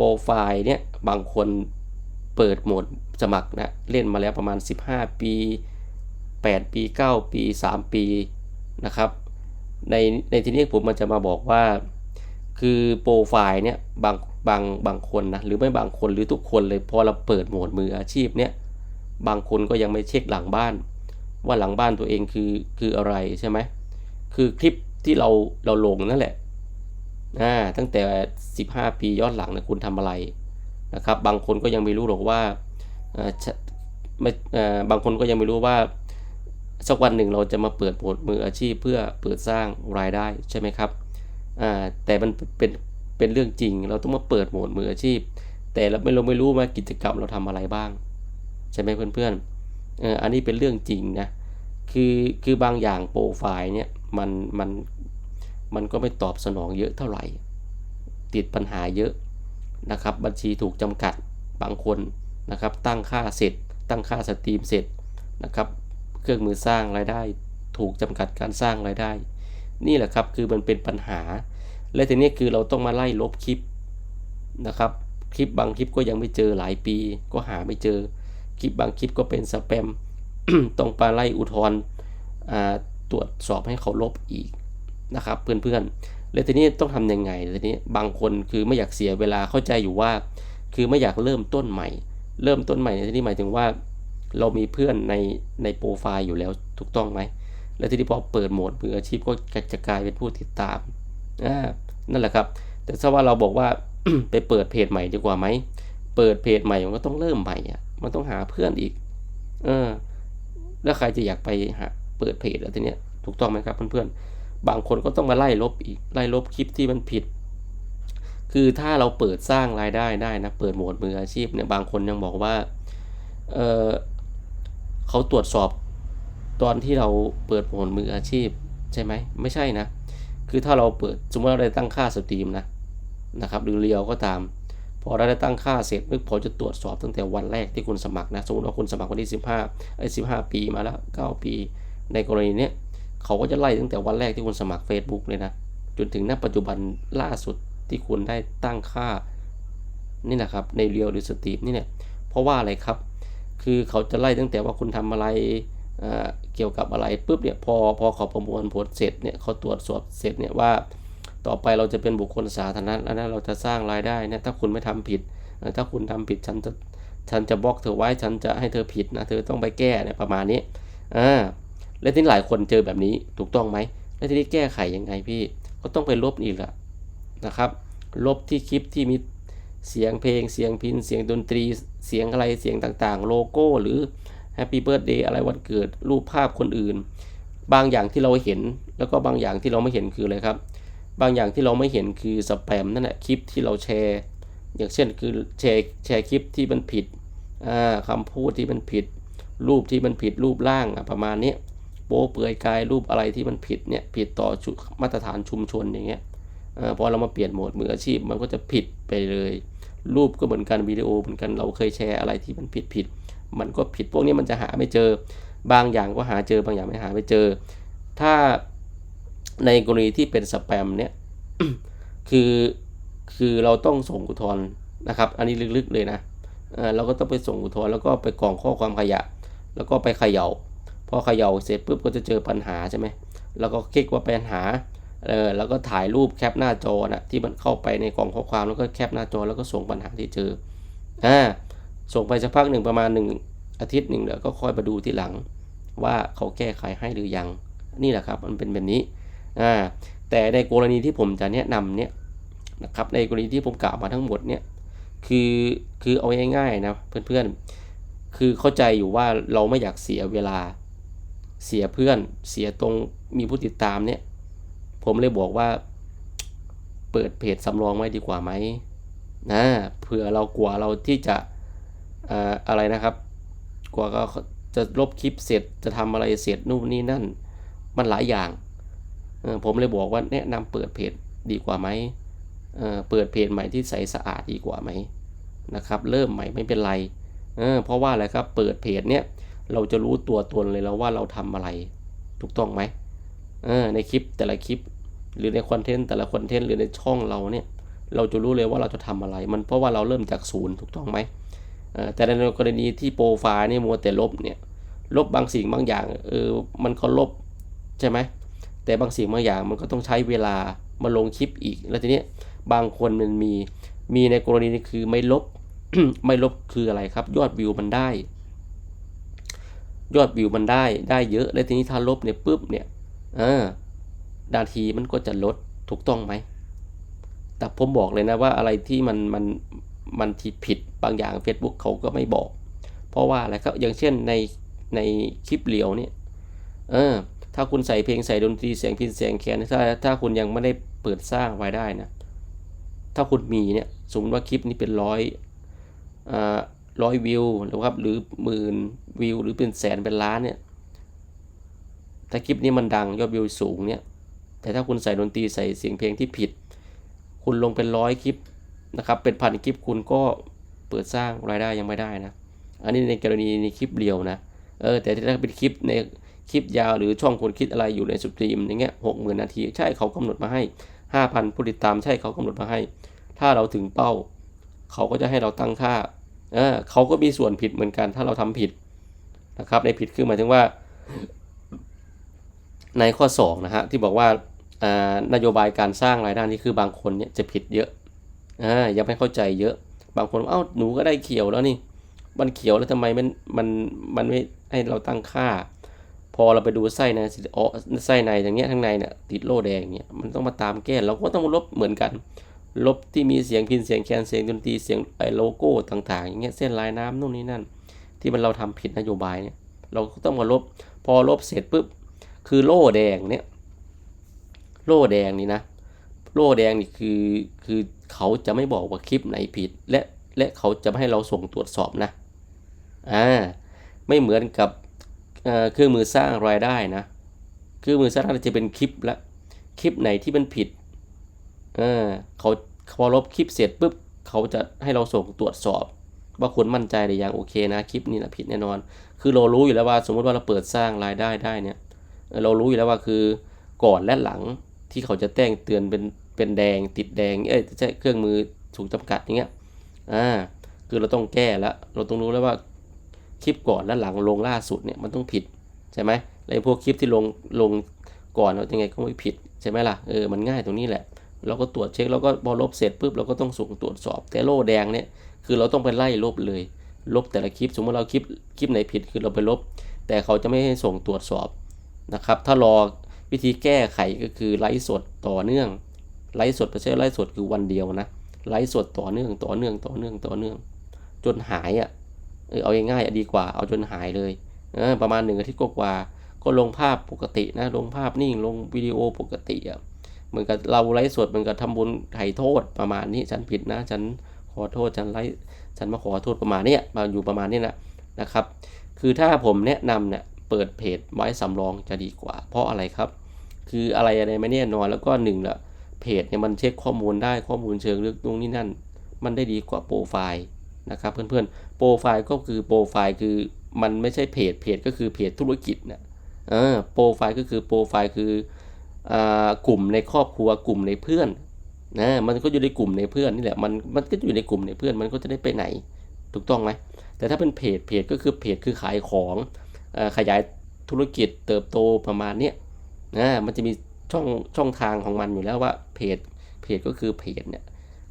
โปรไฟล์เนี่ยบางคนเปิดโหมดสมัครนะเล่นมาแล้วประมาณ 15 ปี 8 ปี 9 ปี 3 ปีนะครับในในที่นี้ผมมันจะมาบอกว่า คือโปรไฟล์เนี่ยบางบางบางคนนะหรือไม่บางคนหรือทุกคนเลยพอเราเปิดโหมดมืออาชีพเนี่ยบางคนก็ยังไม่เช็คหลังบ้าน ว่าหลังบ้านตัวเองคือคืออะไรใช่ไหมคือคลิปที่เราเราลงนั่นแหละ อ่าตั้งแต่ 15 ปีย้อนหลังนะคุณทำอะไรนะครับ บางคนก็ยังไม่รู้หรอกว่าไม่บางคนก็ยังไม่รู้ว่าสักวันหนึ่งเราจะมาเปิดโหมดมืออาชีพเพื่อเปิดสร้างรายได้ใช่ไหมครับแต่มันเป็นเป็นเรื่องจริง เราต้องมาเปิดโหมดมืออาชีพ แต่เราไม่เราไม่รู้ว่ากิจกรรมเราทำอะไรบ้าง ใช่ไหมเพื่อนๆอออันนี้เป็นเรื่องจริงนะคือคือบางอย่างโปรไฟล์เนี่ยมันมัน มันก็ไม่ตอบสนองเยอะเท่าไหร่ ติดปัญหาเยอะนะครับ บัญชีถูกจำกัดบางคนนะครับ ตั้งค่าเสร็จ ตั้งค่าสตรีมเสร็จนะครับ เครื่องมือสร้างรายได้ ถูกจำกัดการสร้างรายได้ นี่แหละครับคือมันเป็นปัญหา และทีนี้คือเราต้องมาไล่ลบคลิปนะครับ คลิปบางคลิปก็ยังไม่เจอหลายปี ก็หาไม่เจอ คลิปบางคลิปก็เป็นสแปมต้องไปไล่อุทธรณ์ตรวจสอบให้เขาลบอีก นะครับเพื่อนๆแล้วทีนี้ต้องทำยังไงทีนี้บางคนคือไม่อยากเสียเวลาเข้าใจอยู่ว่า คือไม่อยากเริ่มต้นใหม่ เริ่มต้นใหม่ในที่นี้หมายถึงว่า เรามีเพื่อนในในโปรไฟล์อยู่แล้วถูกต้องไหมแล้วทีนี้พอเปิดโหมดมืออาชีพก็จะกลายเป็นผู้ติดตามอ่านั่นแหละครับ แต่ถ้าว่าเราบอกว่าไปเปิดเพจใหม่ดีกว่าไหมเปิดเพจใหม่มันก็ต้องเริ่มใหม่อะมันต้องหาเพื่อนอีก เออ แล้วใครจะอยากไปหาเปิดเพจแล้วทีเนี้ยถูกต้องไหมครับเพื่อนๆ บางคนก็ต้องมาไล่ลบอีก ไล่ลบคลิปที่มันผิด คือถ้าเราเปิดสร้างรายได้ได้นะ เปิดโหมดมืออาชีพเนี่ย บางคนยังบอกว่า เออเขาตรวจสอบตอนที่เราเปิดโหมดมืออาชีพใช่ไหม ไม่ใช่นะ คือถ้าเราเปิดสมมติเราได้ตั้งค่าสตรีมนะ นะครับ หรือเรียวก็ตาม พอเราได้ตั้งค่าเสร็จปุ๊บผมจะตรวจสอบตั้งแต่วันแรกที่คุณสมัครนะ สมมติว่าคุณสมัครวันที่ 15ไอ้15 ปีมาแล้ว 9 ปี ในกรณีเนี้ย เขาก็จะไล่ตั้งแต่วันแรกที่คุณสมัคร Facebook เลยนะ จนถึงณปัจจุบันล่าสุดที่คุณได้ตั้งค่านี่นะครับในเรียวหรือสตรีมนี่เนี่ยเพราะว่าอะไรครับ คือเขาจะไล่ตั้งแต่ว่าคุณทำอะไรเเกี่ยวกับอะไรปุ๊บเนี่ยพอพอเขาประมวลผลเสร็จเนี่ยเขาตรวจสอบเสร็จเนี่ยว่า ต่อไปเราจะเป็นบุคคลสาธารณะแล้วนะเราจะสร้างรายได้นะถ้าคุณไม่ทำผิด ถ้าคุณทำผิดฉันจะฉันจะบล็อกเธอไว้ฉันจะให้เธอผิดนะเธอต้องไปแก้เนี่ยประมาณนี้อ่า และที่หลายคนเจอแบบนี้ถูกต้องไหม และทีนี้แก้ไขยังไงพี่ ก็ต้องไปลบอีกละนะครับ ลบที่คลิปที่มีเสียงเพลง เสียงพิน เสียงดนตรี เสียงอะไร เสียงต่างๆ โลโก้ หรือแฮปปี้เบิร์ดเดย์อะไรวันเกิด รูปภาพคนอื่น บางอย่างที่เราเห็น แล้วก็บางอย่างที่เราไม่เห็นคืออะไรครับ บางอย่างที่เราไม่เห็นคือสแปมนั่นแหละคลิปที่เราแชร์ อย่างเช่นคือแชร์แชร์คลิปที่มันผิดคำพูดที่มันผิด รูปที่มันผิดรูปร่างประมาณนี้ โป๊เปื่อยกายรูปอะไรที่มันผิดเนี่ยผิดต่อมาตรฐานชุมชนอย่างเงี้ยอพอเรามาเปลี่ยนโหมดมืออาชีพมันก็จะผิดไปเลย รูปก็เหมือนกันวิดีโอเหมือนกันเราเคยแชร์อะไรที่มันผิดผิดมันก็ผิดพวกนี้มันจะหาไม่เจอ บางอย่างก็หาเจอบางอย่างไม่หาไม่เจอ ถ้าในกรณีที่เป็นสแปมเนี่ยคือคือเราต้องส่งอุทธรณ์นะครับ อันนี้ลึกๆเลยนะเราก็ต้องไปส่งอุทธรณ์แล้วก็ไปกรองข้อความขยะ แล้วก็ไปเขย่า พอเขย่าเสร็จปุ๊บก็จะเจอปัญหาใช่ไหมแล้วก็คลิกว่าปัญหาเออแล้วก็ถ่ายรูปแคปหน้าจอนะที่มันเข้าไปในกล่องข้อความแล้วก็แคปหน้าจอแล้วก็ส่งปัญหาที่เจออ่าส่งไปสักพักหนึ่งประมาณหนึ่งอาทิตย์หนึ่งเดี๋ยวก็ค่อยมาดูที่หลัง ว่าเขาแก้ไขให้หรือยัง นี่แหละครับมันเป็นแบบนี้อ่าแต่ในกรณีที่ผมจะแนะนำเนี่ยนะครับในกรณีที่ผมกล่าวมาทั้งหมดเนี่ยคือคือเอาง่ายๆนะเพื่อนๆคือเข้าใจอยู่ว่าเราไม่อยากเสียเวลา เสียเพื่อน เสียตรงมีผู้ติดตามเนี่ย ผมเลยบอกว่า เปิดเพจสำรองไว้ดีกว่าไหมนะเผื่อเรากลัวเราที่จะอะไรนะครับ กลัวก็จะลบคลิปเสร็จจะทำอะไรเสร็จนู่นนี่นั่น มันหลายอย่างผมเลยบอกว่าแนะนำเปิดเพจดีกว่าไหมเเปิดเพจใหม่ที่ใสสะอาดดีกว่าไหมนะครับ เริ่มใหม่ไม่เป็นไรเเพราะว่าอะไรครับเปิดเพจเนี้ย เราจะรู้ตัวตนเลยแล้วว่าเราทำอะไรถูกต้องไหมในคลิปแต่ละคลิป หรือในคอนเทนต์แต่ละคอนเทนต์หรือในช่องเราเนี่ย เราจะรู้เลยว่าเราจะทำอะไร มันเพราะว่าเราเริ่มจากศูนย์ถูกต้องไหมแต่ในกรณีที่โปรไฟล์เนี่ยมัวแต่ลบเนี่ยลบบางสิ่งบางอย่างเออมันก็ลบใช่ไหมแต่บางสิ่งบางอย่างมันก็ต้องใช้เวลามาลงคลิปอีก แล้วทีนี้บางคนมันมีมีในกรณีนี้คือไม่ลบ ไม่ลบคืออะไรครับ ยอดวิวมันได้ ยอดวิวมันได้ได้เยอะแล้วทีนี้ถ้าลบเนี่ยปุ๊บเนี่ยเออนาทีมันก็จะลดถูกต้องไหม แต่ผมบอกเลยนะว่าอะไรที่มันมันมันที่ผิดบางอย่าง Facebook เขาก็ไม่บอก เพราะว่าอะไรครับอย่างเช่นในในคลิปเลียวเนี่ยเออถ้าคุณใส่เพลงใส่ดนตรีเสียงพินเสียงแคนถ้าถ้าคุณยังไม่ได้เปิดสร้างรายได้นะถ้าคุณมีเนี่ยสมมติว่าคลิปนี้เป็นร้อยอ่า ร้อยวิวหรือครับหรือหมื่นวิวหรือเป็นแสนเป็นล้านเนี่ยถ้าคลิปนี้มันดังยอดวิวสูงเนี่ยแต่ถ้าคุณใส่ดนตรีใส่เสียงเพลงที่ผิด คุณลงเป็นร้อยคลิปนะครับเป็นพันคลิปคุณก็เปิดสร้างรายได้ยังไม่ได้นะ อันนี้ในกรณีในคลิปเดียวนะเออแต่ถ้าเป็นคลิปในคลิปยาวหรือช่องคนคิดอะไรอยู่ในสตรีมอย่างเงี้ยหกหมื่นนาทีใช่เขากำหนดมาให้ห้าพันผู้ติดตามใช่เขากำหนดมาให้ ถ้าเราถึงเป้า เขาก็จะให้เราตั้งค่า เขาก็มีส่วนผิดเหมือนกันถ้าเราทำผิดนะครับ ในผิดคือหมายถึงว่า ในข้อ2นะฮะที่บอกว่านโยบายการสร้างรายได้นี่คือบางคนเนี่ยจะผิดเยอะอ่ายังไม่เข้าใจเยอะ บางคนเอ้าหนูก็ได้เขียวแล้วนี่ มันเขียวแล้วทำไมมันมันมันไม่ให้เราตั้งค่า พอเราไปดูไส้ในอ๋อไส้ในอย่างเงี้ยข้างในเนี่ยติดโล่แดงเนี่ยมันต้องมาตามแก้เราก็ต้องลบเหมือนกัน ลบที่มีเสียงพินเสียงแคนเสียงดนตรีเสียงไอโลโก้ต่างๆอย่างเงี้ยเส้นลายน้ำนู่นนี่นั่น ที่มันเราทำผิดนโยบายเนี่ย เราก็ต้องมาลบ พอลบเสร็จปุ๊บคือโล่แดงเนี่ย โล่แดงนี่นะ โล่แดงนี่คือคือเขาจะไม่บอกว่าคลิปไหนผิด และและเขาจะไม่ให้เราส่งตรวจสอบนะอ่าไม่เหมือนกับเครื่องมือสร้างรายได้นะเครื่องมือสร้างรายได้จะเป็นคลิปละคลิปไหนที่มันผิดเออเขา พอลบคลิปเสร็จปุ๊บเขาจะให้เราส่งตรวจสอบ ว่าคุณมั่นใจหรือยังโอเคนะคลิปนี้นะผิดแน่นอน คือเรารู้อยู่แล้วว่าสมมติว่าเราเปิดสร้างรายได้ได้เนี่ย เรารู้อยู่แล้วว่าคือก่อนและหลังที่เขาจะแจ้งเตือนเป็นเป็นแดงติดแดงเอ้ยใช่เครื่องมือถูกจำกัดอย่างเงี้ยอ่าคือเราต้องแก้แล้วเราต้องรู้แล้วว่าคลิปก่อนและหลังลงล่าสุดเนี่ยมันต้องผิดใช่ไหมไอ้พวกคลิปที่ลงลงก่อนเรายังไงก็ไม่ผิดใช่ไหมล่ะเออมันง่ายตรงนี้แหละ เราก็ตรวจเช็คแล้วก็พอลบเสร็จปุ๊บเราก็ต้องส่งตรวจสอบ แต่โล่แดงเนี่ยคือเราต้องไปไล่ลบเลย ลบแต่ละคลิป สมมติเราคลิปคลิปไหนผิดคือเราไปลบ แต่เขาจะไม่ให้ส่งตรวจสอบนะครับ ถ้ารอวิธีแก้ไขก็คือไลฟ์สดต่อเนื่องไลฟ์สดไม่ใช่ไลฟ์สดคือวันเดียวนะไลฟ์สดต่อเนื่องต่อเนื่องต่อเนื่องต่อเนื่อง จนหายอะเออเอาง่ายๆอะดีกว่าเอาจนหายเลยเออประมาณหนึ่งอาทิตย์กว่าก็ลงภาพปกตินะลงภาพนิ่งลงวิดีโอปกติอะ เหมือนกับเราไลฟ์สดเหมือนกับทำบุญไถ่โทษประมาณนี้ฉันผิดนะ ฉันขอโทษฉันไลฟ์ฉันมาขอโทษประมาณนี้มาอยู่ประมาณนี้นะนะครับ คือถ้าผมแนะนำเนี่ยเปิดเพจไว้สำรองจะดีกว่า เพราะอะไรครับ คืออะไรอะไรไม่แน่นอนแล้วก็หนึ่งละเพจเนี่ยมันเช็คข้อมูลได้ข้อมูลเชิงลึกตรงนี้นั่น มันได้ดีกว่าโปรไฟล์นะครับเพื่อนๆโปรไฟล์ก็คือโปรไฟล์คือมันไม่ใช่เพจเพจก็คือเพจธุรกิจเนี่ยเออโปรไฟล์ก็คือโปรไฟล์คือ กลุ่มในครอบครัวกลุ่มในเพื่อนนะมันก็อยู่ในกลุ่มในเพื่อนนี่แหละมันมันก็อยู่ในกลุ่มในเพื่อนมันก็จะได้ไปไหน ถูกต้องไหมแต่ถ้าเป็นเพจเพจก็คือเพจคือขายของอขยายธุรกิจเติบโตประมาณเนี้ยนะมันจะมีช่องช่องทางของมันอยู่แล้วว่าเพจเพจก็คือเพจเนี่ย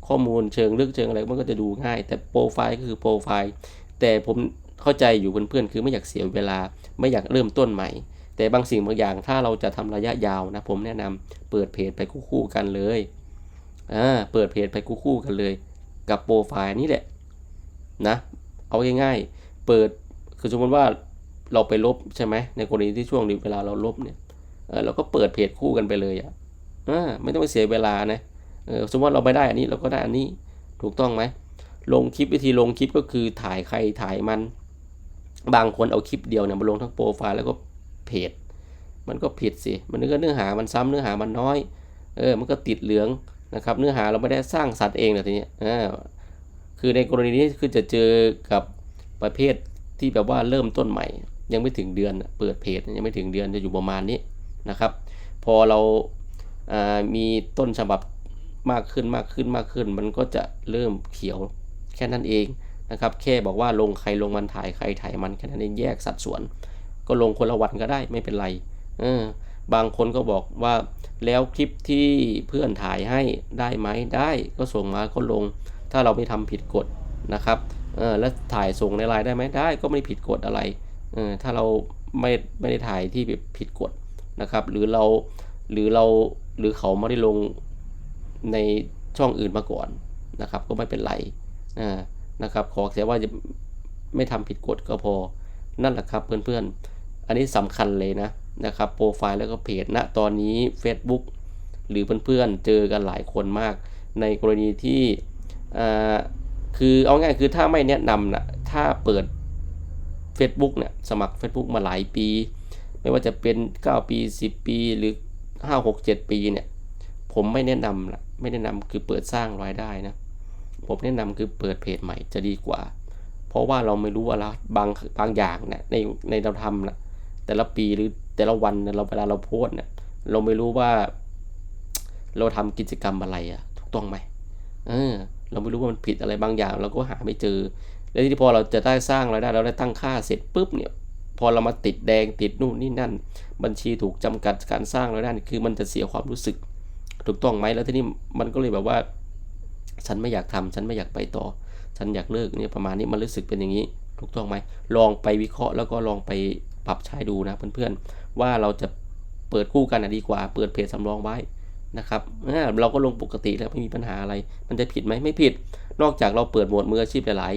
ข้อมูลเชิงลึกเชิงอะไรมันก็จะดูง่าย แต่โปรไฟล์ก็คือโปรไฟล์แต่ผมเข้าใจอยู่เพื่อนๆคือไม่อยากเสียเวลาไม่อยากเริ่มต้นใหม่ แต่บางสิ่งบางอย่างถ้าเราจะทำระยะยาวนะผมแนะนำเปิดเพจไปคู่ๆกันเลยอ่าเปิดเพจไปคู่ๆกันเลย กับโปรไฟล์นี่แหละนะเอาง่ายๆ เปิดคือสมมติว่าเราไปลบใช่ไหมในกรณีที่ช่วงนี้เวลาเราลบเนี่ยเออเราก็เปิดเพจคู่กันไปเลยอะอ่าไม่ต้องไปเสียเวลานะเออสมมติว่าเราไม่ได้อันนี้เราก็ได้อันนี้ถูกต้องไหมลงคลิปวิธีลงคลิปก็คือถ่ายใครถ่ายมัน บางคนเอาคลิปเดียวเนี่ยมาลงทั้งโปรไฟล์แล้วก็ เพจ มันก็ผิดสิ มันก็เนื้อหามันซ้ำเนื้อหามันน้อย เออ มันก็ติดเหลืองนะครับ เนื้อหาเราไม่ได้สร้างสรรค์เองนะทีนี้อ่าคือในกรณีนี้คือจะเจอกับประเภทที่แบบว่าเริ่มต้นใหม่ ยังไม่ถึงเดือนเปิดเพจยังไม่ถึงเดือนจะอยู่ประมาณนี้นะครับ พอเราามีต้นฉบับมากขึ้นมากขึ้นมากขึ้น มันก็จะเริ่มเขียวแค่นั้นเองนะครับแค่บอกว่าลงใครลงมันถ่ายใครถ่ายมันแค่นั้นเองแยกสัดส่วน ก็ลงคนละวันก็ได้ไม่เป็นไรเออบางคนก็บอกว่าแล้วคลิปที่เพื่อนถ่ายให้ได้ไหมได้ก็ส่งมาก็ลง ถ้าเราไม่ทำผิดกฎนะครับเออแล้วถ่ายส่งในไลน์ได้ไหมได้ก็ไม่ผิดกฎอะไรเออถ้าเราไม่ไม่ได้ถ่ายที่ผิดกฎนะครับ หรือเราหรือเราหรือเขาไม่ได้ลงในช่องอื่นมาก่อนนะครับ ก็ไม่เป็นไรอ่านะครับ ขอแค่ว่าจะไม่ทำผิดกฎก็พอนั่นแหละครับเพื่อนๆ อันนี้สำคัญเลยนะนะครับโปรไฟล์แล้วก็เพจณตอนนี้ Facebook หรือเพื่อนๆเจอกันหลายคนมาก ในกรณีที่คือเอาง่ายคือถ้าไม่แนะนำนะถ้าเปิด Facebook เนี่ยสมัคร Facebook มาหลายปี ไม่ว่าจะเป็น 9 ปี 10 ปีหรือ 5 6 7 ปีเนี่ยผมไม่แนะนำนะไม่แนะนำคือเปิดสร้างรายได้นะผมแนะนำคือเปิดเพจใหม่จะดีกว่า เพราะว่าเราไม่รู้ว่าเรบางบางอย่างเนี่ยในในเราทำนะ แต่ละปีหรือแต่ละวันเราเวลาเราโพสเนี่ยเราไม่รู้ว่า เราทำกิจกรรมอะไรอะถูกต้องไหมเออ เราไม่รู้ว่ามันผิดอะไรบางอย่าง เราก็หาไม่เจอ แล้วที่พอเราจะได้สร้างรายได้เราได้ตั้งค่าเสร็จปุ๊บเนี่ย พอเรามาติดแดงติดนู่นนี่นั่น บัญชีถูกจำกัดการสร้างรายได้คือมันจะเสียความรู้สึก ถูกต้องไหมแล้วทีนี้มันก็เลยแบบว่า ฉันไม่อยากทำฉันไม่อยากไปต่อ ฉันอยากเลิกเนี่ยประมาณนี้มันรู้สึกเป็นอย่างนี้ ถูกต้องไหมลองไปวิเคราะห์แล้วก็ลองไป ปรับใช้ดูนะเพื่อนๆ ว่าเราจะเปิดคู่กันดีกว่า เปิดเพจสำรองไว้นะครับเราก็ลงปกติแล้วไม่มีปัญหาอะไร มันจะผิดไหมไม่ผิด นอกจากเราเปิดหมวดมืออาชีพหลา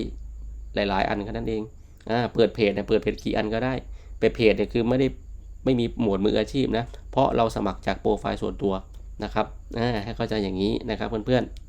ย ๆ หลาย ๆ อันแค่นั้นเองอ่าเปิดเพจเนี่ยเปิดเพจกี่อันก็ได้ไปเพจเนี่ยคือไม่ได้ไม่มีหมวดมืออาชีพนะ เพราะเราสมัครจากโปรไฟล์ส่วนตัวนะครับอ่าให้เข้าใจอย่างนี้นะครับเพื่อนๆ